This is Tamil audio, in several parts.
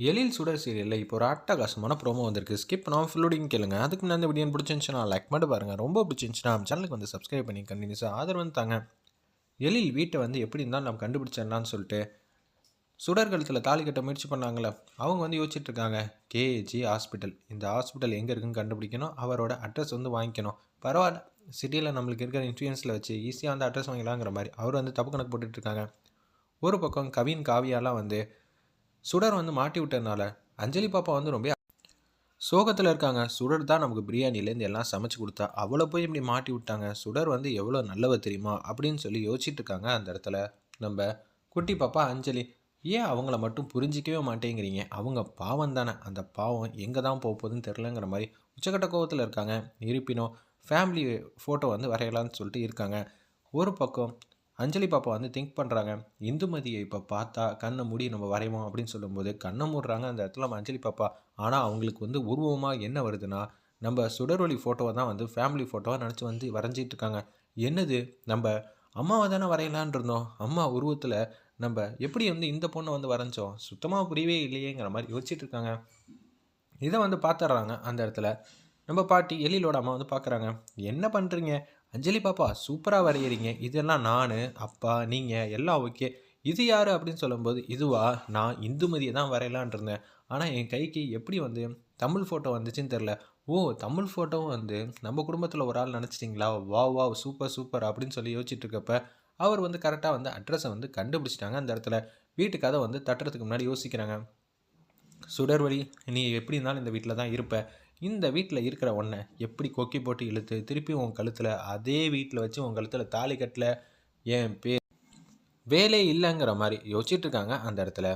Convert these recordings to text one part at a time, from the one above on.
எழில் சுடர் சீரியலில் இப்போ ஒரு அட்டகாசமான ப்ரோமோ வந்திருக்கு. ஸ்கிப் நான் ஃபுல்லோடிங் கேளுங்க. அதுக்கு முன்னாடி வீடியோ பிடிச்சிருந்துச்சுன்னா லைக் மட்டும் பாருங்கள் ரொம்ப பிடிச்சிருந்துச்சுன்னா சேனலுக்கு வந்து சப்ஸ்கிரைப் பண்ணி கண்டினியூஸாக ஆதரவு வந்து தாங்க. எழில் வீட்டை வந்து எப்படி இருந்தாலும் நம்ம கண்டுபிடிச்சிடலாம்னு சொல்லிட்டு சுடர் கழுத்தில் தாலி கட்ட முயற்சி பண்ணாங்களே அவங்க வந்து யோசிச்சுட்டு இருக்காங்க. கேஏஜி ஹாஸ்பிட்டல் இந்த ஹாஸ்பிட்டல் எங்கே இருக்குன்னு கண்டுபிடிக்கணும். அவரோட அட்ரஸ் வந்து வாங்கிக்கணும். பரவாயில்ல. சிட்டியில் நம்மளுக்கு இருக்கிற இன்ஃப்ளூயன்ஸில் வச்சு ஈஸியாக வந்து அட்ரஸ் வாங்கிக்கலாங்கிற மாதிரி அவர் வந்து தப்பு கணக்கு போட்டுட்ருக்காங்க ஒரு பக்கம் கவின் காவியாலாம் வந்து சுடர் வந்து மாட்டி விட்டதுனால அஞ்சலி பாப்பா வந்து ரொம்ப சோகத்தில் இருக்காங்க. சுடர் தான் நமக்கு பிரியாணிலேருந்து எல்லாம் சமைச்சு கொடுத்தா அவ்வளோ போய் இப்படி மாட்டி விட்டாங்க. சுடர் வந்து எவ்வளோ நல்லவ தெரியுமா அப்படின்னு சொல்லி யோசிச்சுட்டு இருக்காங்க அந்த இடத்துல. நம்ம குட்டி பாப்பா அஞ்சலி ஏன் அவங்கள மட்டும் புரிஞ்சிக்கவே மாட்டேங்கிறீங்க? அவங்க பாவம் தானே. அந்த பாவம் எங்கே தான் போக போகுதுன்னு தெரிலங்கிற மாதிரி உச்சக்கட்ட கோவத்தில் இருக்காங்க. இருப்பினும் ஃபேமிலி ஃபோட்டோ வந்து வரையலாம்னு சொல்லிட்டு இருக்காங்க. ஒரு பக்கம் அஞ்சலி பாப்பா வந்து திங்க் பண்ணுறாங்க இந்துமதியை இப்போ பார்த்தா கண்ணை மூடி நம்ம வரைவோம் அப்படின்னு சொல்லும்போது கண்ணை மூடுறாங்க அந்த இடத்துல நம்ம அஞ்சலி பாப்பா. ஆனால் அவங்களுக்கு வந்து உருவமாக என்ன வருதுன்னா நம்ம சுடரொலி ஃபோட்டோவை தான் வந்து ஃபேமிலி ஃபோட்டோவை நினச்சி வந்து வரைஞ்சிட்டு இருக்காங்க. என்னது? நம்ம அம்மாவை தானே வரையலான் இருந்தோம். அம்மா உருவத்தில் நம்ம எப்படி வந்து இந்த பொண்ணை வந்து வரைஞ்சோம்? சுத்தமாக புரியவே இல்லையேங்கிற மாதிரி யோசிச்சுட்டு இருக்காங்க. இதை வந்து பார்த்துட்றாங்க அந்த இடத்துல. நம்ம பாட்டி எழிலோட அம்மா வந்து பார்க்குறாங்க என்ன பண்ணுறீங்க அஞ்சலி பாப்பா சூப்பராக வரைகிறீங்க இதெல்லாம் நான் அப்பா நீங்கள் எல்லாம் ஓகே. இது யார் அப்படின்னு சொல்லும்போது இதுவா? நான் இந்துமதியை தான் வரையலான் இருந்தேன். ஆனால் என் கைக்கு எப்படி வந்து தமிழ் ஃபோட்டோ வந்துச்சுன்னு தெரில ஓ தமிழ் ஃபோட்டோவும் வந்து நம்ம குடும்பத்தில் ஒரு ஆள் நினச்சிட்டிங்களா? வா வா சூப்பர் சூப்பர் அப்படின்னு சொல்லி யோசிச்சுட்டு இருக்கப்ப அவர் வந்து கரெக்டாக வந்து அட்ரஸை வந்து கண்டுபிடிச்சிட்டாங்க அந்த இடத்துல. வீட்டுக்காக வந்து தட்டுறதுக்கு முன்னாடி யோசிக்கிறாங்க. சுடர்வழி நீ எப்படி இருந்தாலும் இந்த வீட்டில் தான் இருப்ப. இந்த வீட்டில் இருக்கிற ஒன்றை எப்படி கொக்கி போட்டு இழுத்து திருப்பி உன் கழுத்தில் அதே வீட்டில் வச்சு உன் கழுத்தில் தாலி கட்டல? என் பே வேலை இல்லைங்கிற மாதிரி யோசிச்சுட்டு இருக்காங்க அந்த இடத்துல.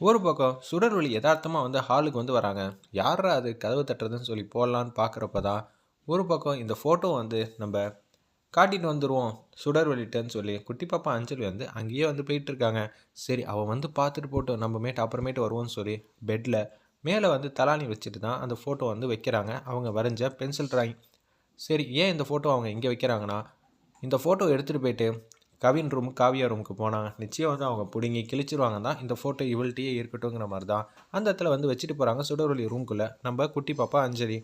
ஒரு பக்கம் சுடர்வழி யதார்த்தமாக வந்து ஹாலுக்கு வந்து வராங்க. யாரா அது கதவு தட்டுறதுன்னு சொல்லி போடலான்னு பார்க்குறப்ப தான் ஒரு பக்கம் இந்த ஃபோட்டோ வந்து நம்ம காட்டிட்டு வந்துடுவோம் சுடர்வழிட்டேன்னு சொல்லி குட்டி பாப்பா அஞ்சலி வந்து அங்கேயே வந்து போயிட்டு இருக்காங்க சரி அவன் வந்து பார்த்துட்டு போட்டோம் நம்ம மேட்டு அப்புறமேட்டு வருவோம்னு சொல்லி பெட்டில் மேலே வந்து தலானி வச்சுட்டு தான் அந்த ஃபோட்டோ வந்து வைக்கிறாங்க. அவங்க வரைஞ்ச பென்சில் ட்ராயிங் சரி ஏன் இந்த ஃபோட்டோ அவங்க இங்கே வைக்கிறாங்கன்னா இந்த ஃபோட்டோ எடுத்துகிட்டு போயிட்டு கவின் ரூம் காவியா ரூமுக்கு போனாங்க நிச்சயம் வந்து அவங்க பிடுங்கி கிழிச்சிருவாங்க தான் இந்த ஃபோட்டோ இவள்கிட்டயே இருக்கட்டுங்கிற மாதிரி தான் அந்த இடத்துல வந்து வச்சுட்டு போகிறாங்க சுடர்வழி ரூம்குள்ளே நம்ம குட்டி பாப்பா அஞ்சலி.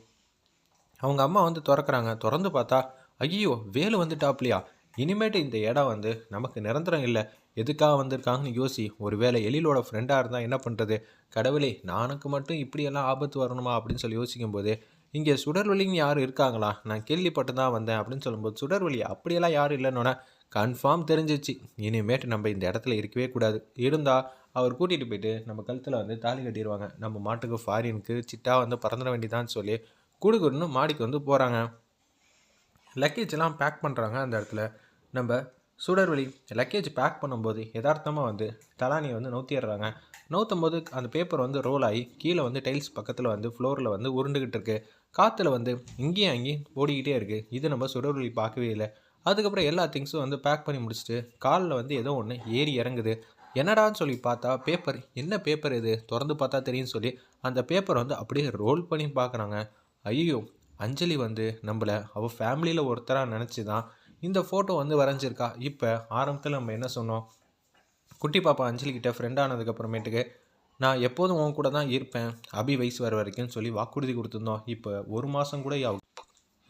அவங்க அம்மா வந்து திறக்கிறாங்க. திறந்து பார்த்தா ஐயோ வேலு வந்துட்டாப்லையா? இனிமேட்டு இந்த இடம் வந்து நமக்கு நிரந்தரம் இல்லை. எதுக்காக வந்திருக்காங்கன்னு யோசி. ஒருவேளை எழிலோட ஃப்ரெண்டாக இருந்தால் என்ன பண்ணுறது கடவுளே நானுக்கு மட்டும் இப்படியெல்லாம் ஆபத்து வரணுமா அப்படின்னு சொல்லி யோசிக்கும்போது இங்கே சுடர்வழின்னு யாரும் இருக்காங்களா? நான் கேள்விப்பட்டு தான் வந்தேன் அப்படின்னு சொல்லும்போது சுடர்வழி அப்படியெல்லாம் யாரும் இல்லைன்னொன்னே கன்ஃபார்ம் தெரிஞ்சிச்சு. இனிமேட்டு நம்ம இந்த இடத்துல இருக்கவே கூடாது. இருந்தால் அவர் கூட்டிகிட்டு போயிட்டு நம்ம கழுத்தில் வந்து தாலி கட்டிடுவாங்க நம்ம மாட்டுக்கு ஃபாரினுக்கு சிட்டா வந்து பறந்துட வேண்டியதான்னு சொல்லி குடுகுடுன்னு மாடிக்கு வந்து போகிறாங்க லக்கேஜ்லாம் பேக் பண்ணுறாங்க அந்த இடத்துல. நம்ம சுடர்வழி லக்கேஜ் பேக் பண்ணும்போது யதார்த்தமாக வந்து தலானியை வந்து நவுத்திடுறாங்க நவுத்தும் போது அந்த பேப்பர் வந்து ரோல் ஆகி கீழே வந்து டைல்ஸ் பக்கத்தில் வந்து ஃப்ளோரில் வந்து உருண்டுக்கிட்டு இருக்குது காற்றுல வந்து இங்கேயும் அங்கேயும் ஓடிக்கிட்டே இருக்குது இது நம்ம சுடர்வழி பார்க்கவே இல்லை. அதுக்கப்புறம் எல்லா திங்ஸும் வந்து பேக் பண்ணி முடிச்சுட்டு காலில் வந்து ஏதோ ஒன்று ஏறி இறங்குது. என்னடான்னு சொல்லி பார்த்தா பேப்பர் என்ன பேப்பர் இது? திறந்து பார்த்தா தெரியும்னு சொல்லி அந்த பேப்பர் வந்து அப்படியே ரோல் பண்ணி பார்க்குறாங்க. ஐயோ அஞ்சலி வந்து நம்மளை அவள் ஃபேமிலியில் ஒருத்தராக நினச்சி தான் இந்த ஃபோட்டோ வந்து வரைஞ்சிருக்கா. இப்போ ஆரம்பத்தில் நம்ம என்ன சொன்னோம்? குட்டி பாப்பா அஞ்சலிக்கிட்ட ஃப்ரெண்ட் ஆனதுக்கப்புறமேட்டுக்கு நான் எப்போதும் உன் கூட தான் இருப்பேன். அபி வயசு வர வரைக்கும் சொல்லி வாக்குறுதி கொடுத்துருந்தோம். இப்போ ஒரு மாதம் கூட ஆகும்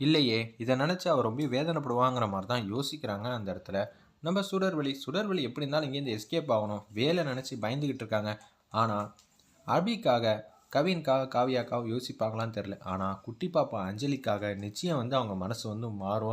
இல்லையே இதை நினச்சி அவர் ரொம்ப வேதனைப்படுவாங்கிற மாதிரி தான் யோசிக்கிறாங்க அந்த இடத்துல. நம்ம சுடர்வழி சுடர்வழி எப்படி இருந்தாலும் இங்கேருந்து எஸ்கேப் ஆகணும். வேலை நினச்சி பயந்துக்கிட்டு இருக்காங்க. ஆனால் அபிக்காக கவின்காக காவியாக்காக யோசிப்பாங்களான்னு தெரில ஆனால் குட்டி பாப்பா அஞ்சலிக்காக நிச்சயம் வந்து அவங்க மனசு வந்து மாறும்.